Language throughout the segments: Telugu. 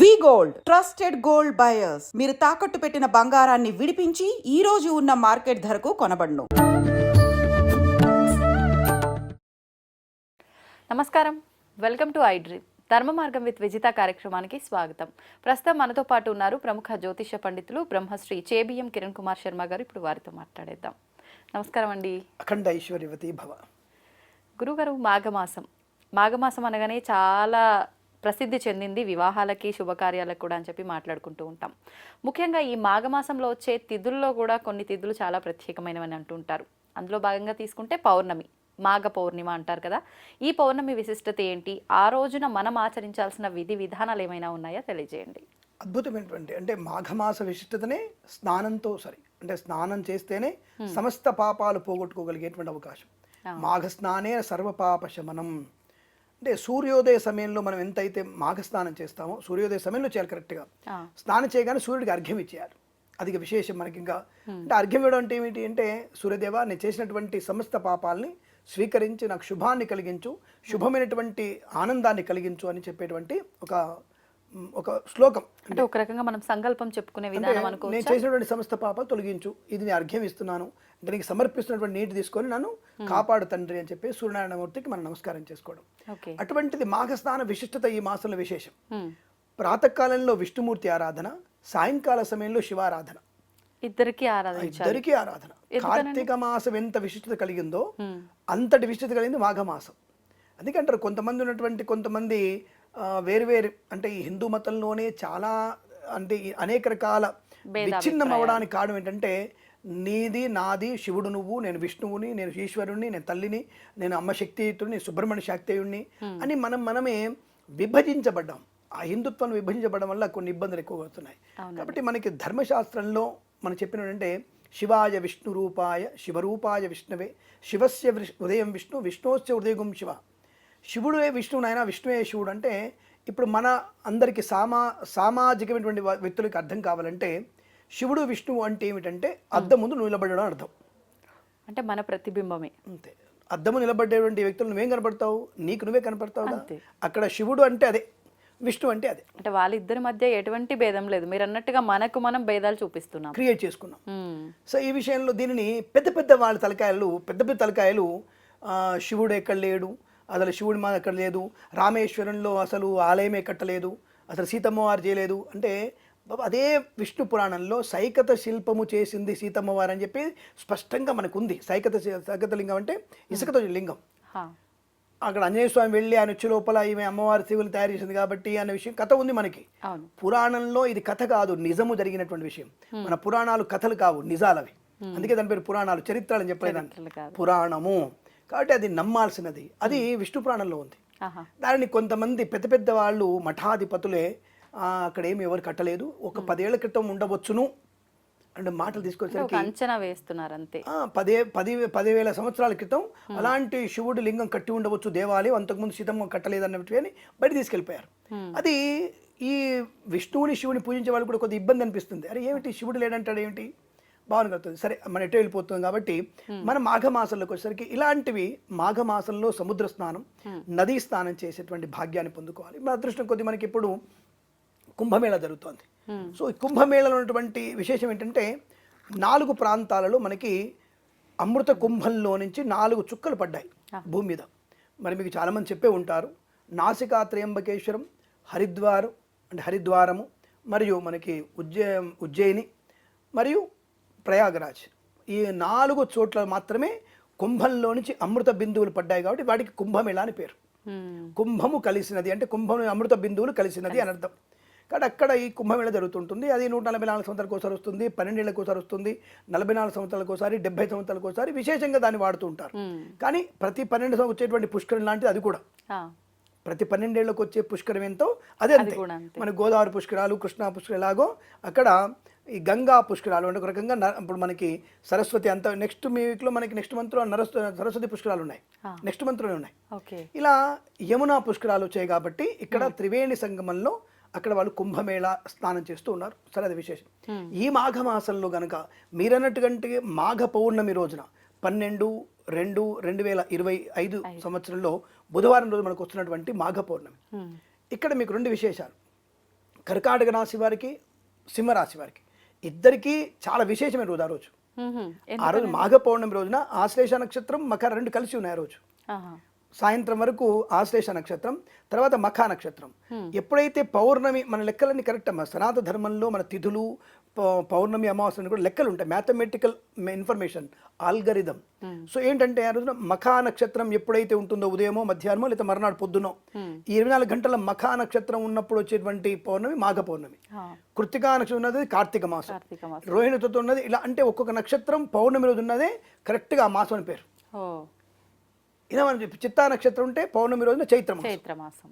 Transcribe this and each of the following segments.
V gold. Trusted gold buyers. మీరు తాకట్టు పెట్టిన బంగారాన్ని విడిపించి ఈ రోజు ఉన్న మార్కెట్ ధరకు కొనబడును. నమస్కారం. Welcome to I dream. Dharma Margam with Vijitha కార్యక్రమానికి స్వాగతం. ప్రస్తుతం మనతో పాటు ఉన్నారు ప్రముఖ జ్యోతిష పండితులు బ్రహ్మశ్రీ చేబిఎం కిరణ్ కుమార్ శర్మ గారు. ఇప్పుడు వారితో మాట్లాడేద్దాం. నమస్కారం అండి. అఖండ ఐశ్వర్యవతి భవ. గురుగారు మాఘమాసం. మాఘమాసం అనగానే చాలా ప్రసిద్ధి చెందింది వివాహాలకి శుభకార్యాలకు కూడా అని చెప్పి మాట్లాడుకుంటూ ఉంటాం. ముఖ్యంగా ఈ మాఘమాసంలో వచ్చే తిథుల్లో కూడా కొన్ని తిథులు చాలా ప్రత్యేకమైనవని అంటుంటారు. అందులో భాగంగా తీసుకుంటే పౌర్ణమి మాఘ పౌర్ణిమ అంటారు కదా. ఈ పౌర్ణమి విశిష్టత ఏంటి? ఆ రోజున మనం ఆచరించాల్సిన విధి విధానాలు ఏమైనా ఉన్నాయా? తెలియజేయండి. అద్భుతమైనటువంటి అంటే మాఘమాస విశిష్టతనే స్నానంతో సరి అంటే స్నానం చేస్తేనే సమస్త పాపాలు పోగొట్టుకోగలిగేటువంటి అవకాశం. మాఘ స్నానే సర్వ పాప శమనం అంటే సూర్యోదయ సమయంలో మనం ఎంతైతే మాఘ స్నానం చేస్తామో సూర్యోదయ సమయంలో చేయాలి కరెక్ట్గా. స్నానం చేయగానే సూర్యుడికి అర్ఘ్యం ఇచ్చేయాలి. అది విశేషం మనకి ఇంకా. అంటే అర్ఘ్యం ఇవ్వడం అంటే ఏమిటి అంటే సూర్యదేవ నేను చేసినటువంటి సమస్త పాపాలని స్వీకరించి నాకు శుభాన్ని కలిగించు శుభమైనటువంటి ఆనందాన్ని కలిగించు అని చెప్పేటువంటి ఒక ఒక శ్లోకం. అంటే ఒక రకంగా మనం సంకల్పం చెప్పుకునే విధానం నేను అనుకోవచ్చు చేసినటువంటి సమస్త పాపాలు తొలగించు. ఇది నేను అర్ఘ్యం ఇస్తున్నాను అంటే నీకు సమర్పిస్తున్నటువంటి నీటి తీసుకొని నన్ను కాపాడు తండ్రి అని చెప్పి సూర్యనారాయణమూర్తికి మనం నమస్కారం చేసుకోవడం. అటువంటిది మాఘస్నాన విశిష్టత ఈ మాసంలో విశేషం. ప్రాతకాలంలో విష్ణుమూర్తి ఆరాధన సాయంకాల సమయంలో శివారాధన. ఇద్దరికి ఆరాధించాలి. ఇద్దరికీ ఆరాధన. కార్తీక మాసం ఎంత విశిష్టత కలిగిందో అంతటి విశిష్టత కలిగింది మాఘమాసం. అందుకంటారు కొంతమంది ఉన్నటువంటి కొంతమంది ఆ, వేరు వేరు అంటే ఈ హిందూ మతంలోనే చాలా అంటే అనేక రకాల విచ్ఛిన్నం అవ్వడానికి కారణం ఏంటంటే నీది నాది శివుడు నువ్వు నేను విష్ణువుని నేను ఈశ్వరుణ్ణి నేను తల్లిని నేను అమ్మ శక్తియుతుడిని సుబ్రహ్మణ్య శాక్తేయుణ్ణి అని మనం మనమే విభజించబడ్డాం. ఆ హిందుత్వం విభజించబడడం వల్ల కొన్ని ఇబ్బందులు ఎక్కువ అవుతున్నాయి కాబట్టి మనకి ధర్మశాస్త్రంలో మనం చెప్పినట్టే శివాయ విష్ణు రూపాయ శివరూపాయ విష్ణవే శివస్య ఉదయం విష్ణు విష్ణుశ్చ ఉదయగం శివ. శివుడే విష్ణువు నాయన విష్ణువే శివుడు అంటే ఇప్పుడు మన అందరికి సామా సామాజికమైనటువంటి వ్యక్తులకు అర్థం కావాలంటే శివుడు విష్ణువు అంటే ఏమిటంటే అద్దం ముందు నిలబడడం అర్థం. అంటే మన ప్రతిబింబమే. అంతే. అద్దము నిలబడేటువంటి వ్యక్తులు నువ్వేం కనపడతావు? నీకు నువ్వే కనపడతావు. అక్కడ శివుడు అంటే అదే విష్ణు అంటే అదే. అంటే వాళ్ళిద్దరి మధ్య ఎటువంటి భేదం లేదు. మీరు అన్నట్టుగా మనకు మనం భేదాలు చూపిస్తున్నాం. క్రియేట్ చేసుకున్నాం. సో ఈ విషయంలో దీనిని పెద్ద పెద్ద వాళ్ళ తలకాయలు పెద్ద పెద్ద తలకాయలు శివుడు ఎక్కడ లేడు? అసలు శివుడి మా ఎక్కడ లేదు రామేశ్వరంలో అసలు ఆలయమే కట్టలేదు అసలు సీతమ్మవారు చేయలేదు. అంటే అదే విష్ణు పురాణంలో సైకత శిల్పము చేసింది సీతమ్మవారు అని చెప్పి స్పష్టంగా మనకు ఉంది సైకత సైకత లింగం అంటే ఇసుకతో లింగం. అక్కడ ఆంజనేయ స్వామి వెళ్ళి ఆయన వచ్చి లోపల ఈమె అమ్మవారి శివులు తయారు చేసింది కాబట్టి అనే విషయం కథ ఉంది మనకి. పురాణంలో ఇది కథ కాదు నిజము జరిగినటువంటి విషయం. మన పురాణాలు కథలు కావు నిజాలవి. అందుకే దాని పేరు పురాణాలు చరిత్రలు అని చెప్పలేదాన్ని. కాదు. పురాణము. కాబట్టి అది నమ్మాల్సినది. అది విష్ణు పురాణంలో ఉంది. దానిని కొంతమంది పెద్ద పెద్ద వాళ్ళు మఠాధిపతులే "ఆ, అక్కడ ఏమి ఎవరు కట్టలేదు. ఒక పదేళ్ళ క్రితం ఉండవచ్చును అంటే మాటలు ఒక అంచనా వేస్తున్నారు అంతే ఆ, పదే పది పదివేల సంవత్సరాల క్రితం అలాంటి శివుడి లింగం కట్టి ఉండవచ్చు దేవాలయం అంతకుముందు సీతమ్మ కట్టలేదన్నట్టు అని బయట తీసుకెళ్ళిపోయారు. అది ఈ విష్ణువుని శివుని పూజించే వాళ్ళు కూడా కొద్దిగా ఇబ్బంది అనిపిస్తుంది. అరే ఏమిటి శివుడు లేడంటాడు ఏమిటి? బాగుంది కలుగుతుంది సరే మన ఎటో వెళ్ళిపోతుంది కాబట్టి మన మాఘమాసంలోకి వచ్చేసరికి ఇలాంటివి మాఘమాసంలో సముద్ర స్నానం నదీ స్నానం చేసేటువంటి భాగ్యాన్ని పొందుకోవాలి. మన అదృష్టం కొద్ది మనకి ఇప్పుడు కుంభమేళ జరుగుతోంది. సో ఈ కుంభమేళలో ఉన్నటువంటి విశేషం ఏంటంటే నాలుగు ప్రాంతాలలో మనకి అమృత కుంభంలో నుంచి నాలుగు చుక్కలు పడ్డాయి భూమి మీద. మరి మీకు చాలామంది చెప్పే ఉంటారు నాసికా త్రయంబకేశ్వరం హరిద్వారం అంటే హరిద్వారము మరియు మనకి ఉజ్జయ ఉజ్జయిని మరియు ప్రయాగరాజ్. ఈ నాలుగు చోట్ల మాత్రమే కుంభంలో నుంచి అమృత బిందువులు పడ్డాయి కాబట్టి వాటికి కుంభమేళ అని పేరు. కుంభము కలిసినది అంటే కుంభం అమృత బిందువులు కలిసినది అని అర్థం. కాబట్టి అక్కడ ఈ కుంభమేళ జరుగుతుంటుంది. అది నూట నలభై నాలుగు సంవత్సరాలకు ఒకసారి వస్తుంది పన్నెండేళ్ళకి ఒకసారి వస్తుంది నలభై నాలుగు సంవత్సరాలకు ఒకసారి డెబ్బై సంవత్సరాలకు ఒకసారి విశేషంగా దాన్ని వాడుతూ ఉంటారు. కానీ ప్రతి పన్నెండు సంవత్సరాలకు వచ్చేటువంటి పుష్కరం లాంటిది అది కూడా. ప్రతి పన్నెండేళ్ళకి వచ్చే పుష్కరం ఎంతో అదే అంతే. మన గోదావరి పుష్కరాలు కృష్ణా పుష్కరం ఎలాగో అక్కడ ఈ గంగా పుష్కరాలు అంటే ఒక రకంగా ఇప్పుడు మనకి సరస్వతి అంత నెక్స్ట్ మీ వీక్లో మనకి నెక్స్ట్ మంత్లో నరస్ సరస్వతి పుష్కరాలు ఉన్నాయి. నెక్స్ట్ మంత్లోనే ఉన్నాయి. ఇలా యమునా పుష్కరాలు వచ్చాయి కాబట్టి ఇక్కడ త్రివేణి సంగమంలో అక్కడ వాళ్ళు కుంభమేళ స్నానం చేస్తూ ఉన్నారు. సరే అది విశేషం. ఈ మాఘ మాసంలో గనక మీరన్నట్టుగంటే మాఘ పౌర్ణమి రోజున పన్నెండు రెండు రెండు వేల ఇరవై ఐదు సంవత్సరంలో బుధవారం రోజు మనకు వస్తున్నటువంటి మాఘ పౌర్ణమి. ఇక్కడ మీకు రెండు విశేషాలు. కర్కాటక రాశి వారికి సింహరాశి వారికి. ఇద్దరికీ చాలా విశేషమైన రోజు ఆ రోజు. ఆ రోజు మాఘ పౌర్ణమి రోజున ఆశ్లేష నక్షత్రం మకర రెండు కలిసి ఉన్నాయి ఆ రోజు. సాయంత్రం వరకు ఆశ్లేష నక్షత్రం తర్వాత మఖా నక్షత్రం. ఎప్పుడైతే పౌర్ణమి మన లెక్కలన్నీ కరెక్ట్ అమ్మా సనాతన ధర్మంలో మన తిథులు పౌర్ణమి అమావాస్యని కూడా లెక్కలు ఉంటాయి. మ్యాథమెటికల్ ఇన్ఫర్మేషన్ ఆల్గరిథం సో ఏంటంటే ఆ రోజున మఖా నక్షత్రం ఎప్పుడైతే ఉంటుందో ఉదయమో మధ్యాహ్నమో లేదా మర్నాడు పొద్దునో ఈ ఇరవై నాలుగు గంటల మఖా నక్షత్రం ఉన్నప్పుడు వచ్చేటువంటి పౌర్ణమి మాఘ పౌర్ణమి. కృతికా నక్షత్రం ఉన్నది కార్తీక మాసం. కార్తీక మాసం. రోహిణి తత్వం ఉన్నది ఇలా అంటే ఒక్కొక్క నక్షత్రం పౌర్ణమి రోజు ఉన్నదే కరెక్ట్గా ఆ మాసం అని పేరు. ఇలా మనం చెప్పి చిత్తా నక్షత్రం ఉంటే పౌర్ణమి రోజున చైత్ర మాసం. చైత్ర మాసం.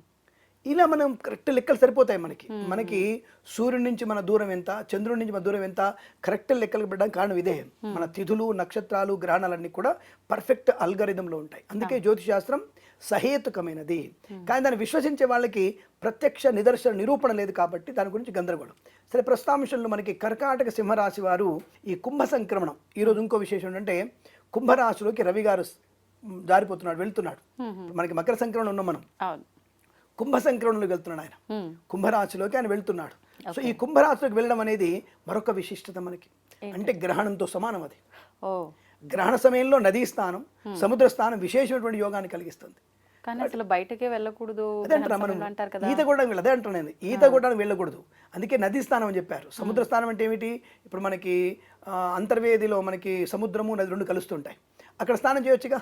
ఇలా మనం కరెక్ట్ లెక్కలు సరిపోతాయి మనకి. మనకి సూర్యుడి నుంచి మన దూరం ఎంత చంద్రుడి నుంచి మన దూరం ఎంత కరెక్ట్ లెక్కలు పెట్టడానికి కారణం ఇదే. మన తిథులు నక్షత్రాలు గ్రహణాలన్నీ కూడా పర్ఫెక్ట్ అల్గరిథంలో ఉంటాయి. అందుకే జ్యోతిష్ శాస్త్రం సహేతుకమైనది. కానీ దాన్ని విశ్వసించే వాళ్ళకి ప్రత్యక్ష నిదర్శన నిరూపణ లేదు కాబట్టి దాని గురించి గందరగోళం. సరే ప్రస్తాంశంలో మనకి కర్కాటక సింహరాశి వారు ఈ కుంభ సంక్రమణం. ఈరోజు ఇంకో విశేషం ఏంటంటే కుంభరాశిలోకి రవి గారు జారిపోతున్నాడు వెళ్తున్నాడు. మనకి మకర సంక్రమణం ఉన్నాం మనం. కుంభ సంక్రమణలోకి వెళ్తున్నాడు ఆయన. మ్మ్. కుంభరాశిలోకి ఆయన వెళ్తున్నాడు. సో ఈ కుంభరాశిలోకి వెళ్ళడం అనేది మరొక విశిష్టత మనకి. అంటే గ్రహణంతో సమానం అది. గ్రహణ సమయంలో నదీ స్థానం సముద్ర స్థానం విశేషమైనటువంటి యోగాన్ని కలిగిస్తుంది. కానీ అసలు బయటకే వెళ్ళకూడదు ఈత కూడా అదే అంటాను నేను. ఈత కూడా వెళ్ళకూడదు. అందుకే నదీ స్థానం అని చెప్పారు. సముద్ర స్థానం అంటే ఏమిటి? ఇప్పుడు మనకి అంతర్వేదిలో మనకి సముద్రము నది రెండు కలుస్తుంటాయి. అక్కడ స్నానం చేయొచ్చుగా.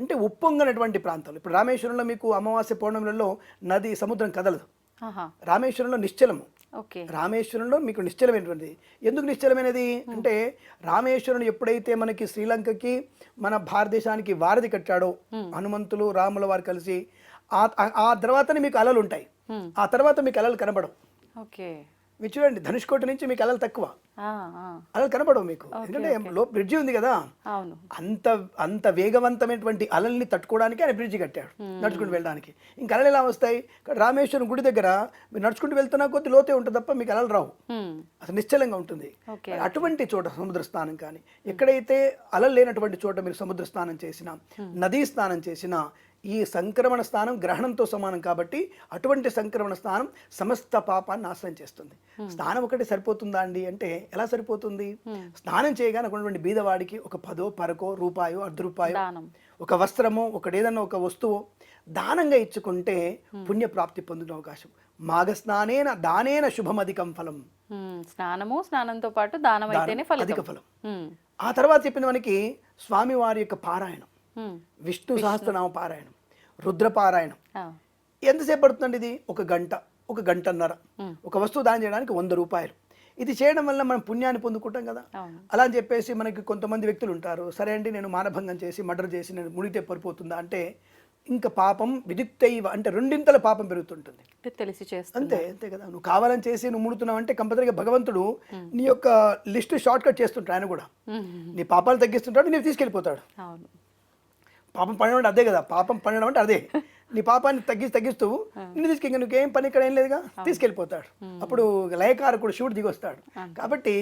అంటే ఉప్పొంగనటువంటి ప్రాంతాలు. ఇప్పుడు రామేశ్వరంలో మీకు అమావాస్య పౌర్ణమిలలో నది సముద్రం కదలదు. రామేశ్వరంలో నిశ్చలము. రామేశ్వరంలో మీకు నిశ్చలమైనటువంటిది. ఎందుకు నిశ్చలమైనది? అంటే రామేశ్వరుడు ఎప్పుడైతే మనకి శ్రీలంకకి మన భారతదేశానికి వారధి కట్టాడో హనుమంతులు రాముల వారు కలిసి ఆ తర్వాతనే మీకు అలలు ఉంటాయి ఆ తర్వాత మీకు అలలు కనబడవు. మీరు చూడండి ధనుష్కోటి నుంచి మీకు అలలు తక్కువ. అలలు కనబడవు మీకు. ఎందుకంటే లో బ్రిడ్జి ఉంది కదా. అంత అంత వేగవంతమైనటువంటి అలల్ని తట్టుకోవడానికి ఆయన బ్రిడ్జి కట్టాడు నడుచుకుంటూ వెళ్ళడానికి. ఇంకా అలలు ఎలా వస్తాయి? రామేశ్వరం గుడి దగ్గర మీరు నడుచుకుంటూ వెళ్తున్నా కొద్ది లోతే ఉంటుంది తప్ప మీకు అలలు రావు. అసలు నిశ్చలంగా ఉంటుంది. అటువంటి చోట సముద్ర స్నానం కానీ ఎక్కడైతే అలలు లేనటువంటి చోట మీరు సముద్ర స్నానం చేసినా నదీ స్నానం చేసినా ఈ సంక్రమణ స్నానం గ్రహణంతో సమానం కాబట్టి అటువంటి సంక్రమణ స్నానం సమస్త పాపాన్ని నాశనం చేస్తుంది. స్నానం ఒకటి సరిపోతుందా అండి అంటే ఎలా సరిపోతుంది? స్నానం చేయగానే ఉన్నటువంటి బీదవాడికి ఒక పదో పరకో రూపాయో అర్ధ రూపాయో ఒక వస్త్రము ఒకటి ఏదన్నా ఒక వస్తువు దానంగా ఇచ్చుకుంటే పుణ్యప్రాప్తి పొందిన అవకాశం. మాఘ స్నానేన దానేన శుభమధికం ఫలం. స్నానము స్నానంతో పాటు దానం అయితేనే ఫలితం. అధిక ఫలం. ఆ తర్వాత చెప్పిన మనకి స్వామివారి యొక్క పారాయణం. విష్ణు సహస్రనామ పారాయణం రుద్ర పారాయణం ఆ. ఎంతసేపు పడుతుందండి ఇది? ఒక గంట ఒక గంటన్నర. ఒక వస్తువు దానం చేయడానికి వంద రూపాయలు. ఇది చేయడం వల్ల మనం పుణ్యాన్ని పొందుకుంటాం కదా? అలా అని చెప్పేసి మనకి కొంతమంది వ్యక్తులు ఉంటారు. సరే అండి నేను మానభంగం చేసి మర్డర్ చేసి నేను మునిగితే పడిపోతుందా అంటే ఇంకా పాపం విదిక్తైవ అంటే రెండింతల పాపం పెరుగుతుంటుంది. తెలిసి చేస్తుంది. అంతే అంతే కదా? నువ్వు కావాలని చేసి నువ్వు ముడుతున్నావు అంటే కంపల్సరీగా భగవంతుడు నీ యొక్క లిస్ట్ షార్ట్ కట్ చేస్తుంటాడు ఆయన కూడా. నీ పాపాలు తగ్గిస్తుంటాడు నేను తీసుకెళ్ళిపోతాడు. అవును. పాపం పడడం అంటే అదే కదా పాపం పడడం అంటే అదే. నీ పాపాన్ని తగ్గి తగ్గిస్తూ నిన్ను తీసుకెళ్ళి నువ్వేం పని ఇక్కడ ఏం లేదుగా? తీసుకెళ్ళిపోతాడు. అప్పుడు లయకారకుడు శివుడు దిగి వస్తాడు కాబట్టి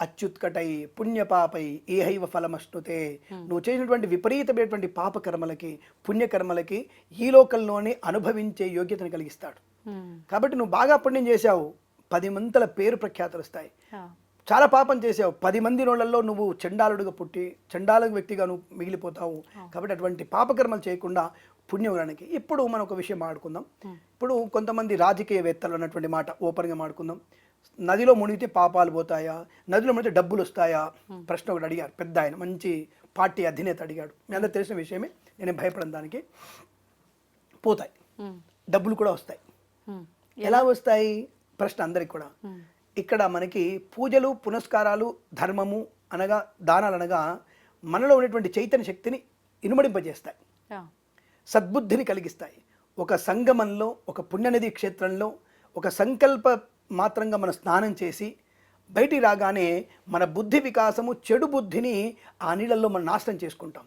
అచ్యుత్కటై పుణ్యపాపై ఏహైవ ఫలమశ్నుతే. నువ్వు చేసినటువంటి విపరీతమైనటువంటి పాపకర్మలకి పుణ్యకర్మలకి ఈ లోకంలోనే అనుభవించే యోగ్యతను కలిగిస్తాడు. కాబట్టి నువ్వు బాగా పుణ్యం చేశావు. పది మంతల పేరు ప్రఖ్యాతులు వస్తాయి. చాలా పాపం చేసావు. పది మంది నోళ్ళల్లో నువ్వు చండాలుడుగా పుట్టి చండాల వ్యక్తిగా నువ్వు మిగిలిపోతావు. కాబట్టి అటువంటి పాపకర్మలు చేయకుండా పుణ్యవరానికి ఇప్పుడు మనం ఒక విషయం మాట్లాడుకుందాం ఇప్పుడు కొంతమంది రాజకీయవేత్తలు అన్నటువంటి మాట ఓపెన్గా మాట్లాడుకుందాం నదిలో మునిగితే పాపాలు పోతాయా? నదిలో మునిగితే డబ్బులు వస్తాయా? ప్రశ్న ఒకటి అడిగారు పెద్ద ఆయన మంచి పార్టీ అధినేత అడిగాడు. మీ అందరూ తెలిసిన విషయమే. నేను భయపడను దానికి. పోతాయి. డబ్బులు కూడా వస్తాయి. ఎలా వస్తాయి? ప్రశ్న అందరికి కూడా. ఇక్కడ మనకి పూజలు పునస్కారాలు ధర్మము అనగా దానాలు అనగా మనలో ఉన్నటువంటి చైతన్య శక్తిని ఇనుమడింపజేస్తాయి. సద్బుద్ధిని కలిగిస్తాయి. ఒక సంగమంలో ఒక పుణ్యనది క్షేత్రంలో ఒక సంకల్ప మాత్రంగా మనం స్నానం చేసి బయటికి రాగానే మన బుద్ధి వికాసము చెడు బుద్ధిని ఆ నీళ్ళల్లో మనం నాశనం చేసుకుంటాం.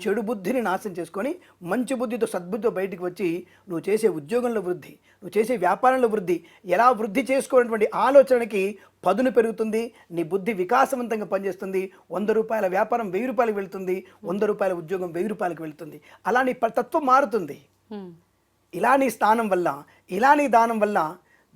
చెడు బుద్ధిని నాశనం చేసుకొని మంచి బుద్ధితో సద్బుద్ధితో బయటికి వచ్చి నువ్వు చేసే ఉద్యోగంలో వృద్ధి నువ్వు చేసే వ్యాపారంలో వృద్ధి ఎలా వృద్ధి చేసుకోవటువంటి ఆలోచనకి పదును పెరుగుతుంది నీ బుద్ధి వికాసవంతంగా పనిచేస్తుంది వంద రూపాయల వ్యాపారం వెయ్యి రూపాయలకు వెళ్తుంది వంద రూపాయల ఉద్యోగం వెయ్యి రూపాయలకు వెళ్తుంది. అలా నీ ప- తత్వం మారుతుంది. ఇలా నీ స్థానం వల్ల ఇలా నీ దానం వల్ల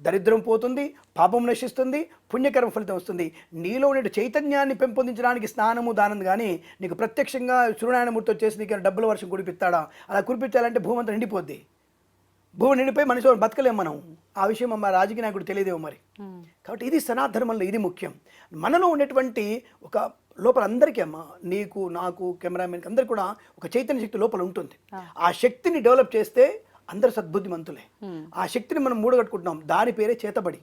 దరిద్రం పోతుంది పాపం నశిస్తుంది పుణ్యకరం ఫలితం వస్తుంది. నీలో ఉండే చైతన్యాన్ని పెంపొందించడానికి స్నానము దానం కానీ నీకు ప్రత్యక్షంగా సూర్యనారాయణమూర్తి వచ్చేసి నీకు డబ్బుల వర్షం కురిపిస్తాడా? అలా కురిపించాలంటే భూమి అంతా నిండిపోద్ది. భూమి నిండిపోయి మనిషి బతకలేం మనం. ఆ విషయం మా రాజకీయ నాయకుడు తెలియదేమో మరి. కాబట్టి ఇది సనాధర్మంలో ఇది ముఖ్యం. మనలో ఉన్నటువంటి ఒక లోపల అందరికీ అమ్మ నీకు నాకు కెమెరామెన్కి అందరికి కూడా ఒక చైతన్య శక్తి లోపల ఉంటుంది. ఆ శక్తిని డెవలప్ చేస్తే అందరు సద్బుద్ధిమంతులే. ఆ శక్తిని మనం మూడగట్టుకుంటున్నాం. దాని పేరే చేతబడి.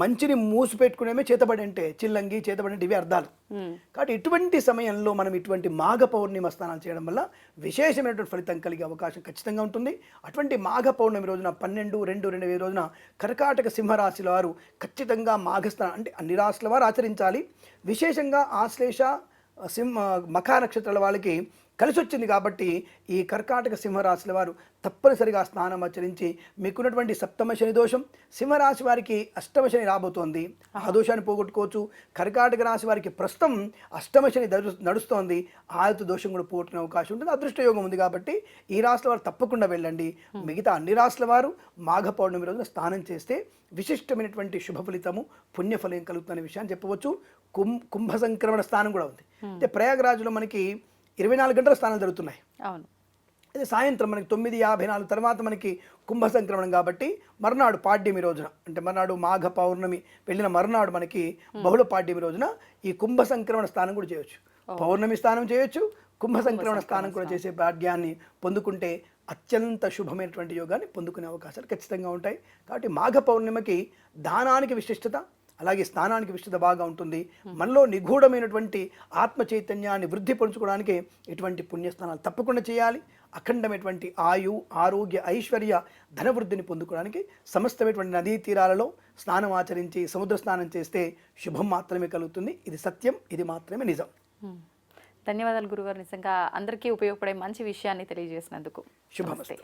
మంచిని మూసి పెట్టుకునేమే చేతబడి అంటే చిల్లంగి చేతబడి అంటే ఇవే అర్థాలు. కాబట్టి ఇటువంటి సమయంలో మనం ఇటువంటి మాఘ పౌర్ణిమ స్నానాలు చేయడం వల్ల విశేషమైనటువంటి ఫలితం కలిగే అవకాశం ఖచ్చితంగా ఉంటుంది. అటువంటి మాఘ పౌర్ణమి రోజున పన్నెండు రెండు రెండు వేల రోజున కర్కాటక సింహరాశుల వారు ఖచ్చితంగా మాఘ స్నానం అంటే అన్ని రాశుల వారు ఆచరించాలి. విశేషంగా ఆశ్లేష సింహ మఖా నక్షత్రాల వాళ్ళకి కలిసి వచ్చింది కాబట్టి ఈ కర్కాటక సింహరాశుల వారు తప్పనిసరిగా స్నానం ఆచరించి మీకున్నటువంటి సప్తమ శని దోషం సింహరాశి వారికి అష్టమ శని రాబోతోంది. ఆ దోషాన్ని పోగొట్టుకోవచ్చు. కర్కాటక రాశి వారికి ప్రస్తుతం అష్టమ శని నడుస్తోంది. ఆయత దోషం కూడా పోగొట్టుకునే అవకాశం ఉంటుంది. అదృష్ట యోగం ఉంది కాబట్టి ఈ రాశుల వారు తప్పకుండా వెళ్ళండి. మిగతా అన్ని రాశుల వారు మాఘ పౌర్ణమి రోజున స్నానం చేస్తే విశిష్టమైనటువంటి శుభ ఫలితము పుణ్యఫలం కలుగుతున్న విషయాన్ని చెప్పవచ్చు. కుం కుంభ సంక్రమణ స్థానం కూడా ఉంది. అంటే ప్రయాగరాజులో మనకి ఇరవై నాలుగు గంటల స్నానాలు జరుగుతున్నాయి. అవును. అదే సాయంత్రం మనకి తొమ్మిది యాభై నాలుగు తర్వాత మనకి కుంభ సంక్రమణం కాబట్టి మర్నాడు పాడ్యమి రోజున అంటే మర్నాడు మాఘ పౌర్ణమి వెళ్ళిన మర్నాడు మనకి బహుళ పాడ్యమి రోజున ఈ కుంభ సంక్రమణ స్నానం కూడా చేయొచ్చు. పౌర్ణమి స్నానం చేయొచ్చు కుంభ సంక్రమణ స్నానం కూడా చేసే భాగ్యాన్ని పొందుకుంటే అత్యంత శుభమైనటువంటి యోగాన్ని పొందుకునే అవకాశాలు ఖచ్చితంగా ఉంటాయి. కాబట్టి మాఘ పౌర్ణిమకి దానానికి విశిష్టత అలాగే స్నానానికి విశిష్టత బాగా ఉంటుంది. మనలో నిగూఢమైనటువంటి ఆత్మ చైతన్యాన్ని వృద్ధి పరుచుకోవడానికి ఇటువంటి పుణ్యస్నానాలు తప్పకుండా చేయాలి. అఖండమైనటువంటి ఆయు ఆరోగ్య ఐశ్వర్య ధనవృద్ధిని పొందుకోవడానికి సమస్తమైనటువంటి నదీ తీరాలలో స్నానం ఆచరించి సముద్ర స్నానం చేస్తే శుభం మాత్రమే కలుగుతుంది. ఇది సత్యం ఇది మాత్రమే నిజం. ధన్యవాదాలు గురుగారు. నిజంగా అందరికీ ఉపయోగపడే మంచి విషయాన్ని తెలియజేసినందుకు. శుభమస్తు.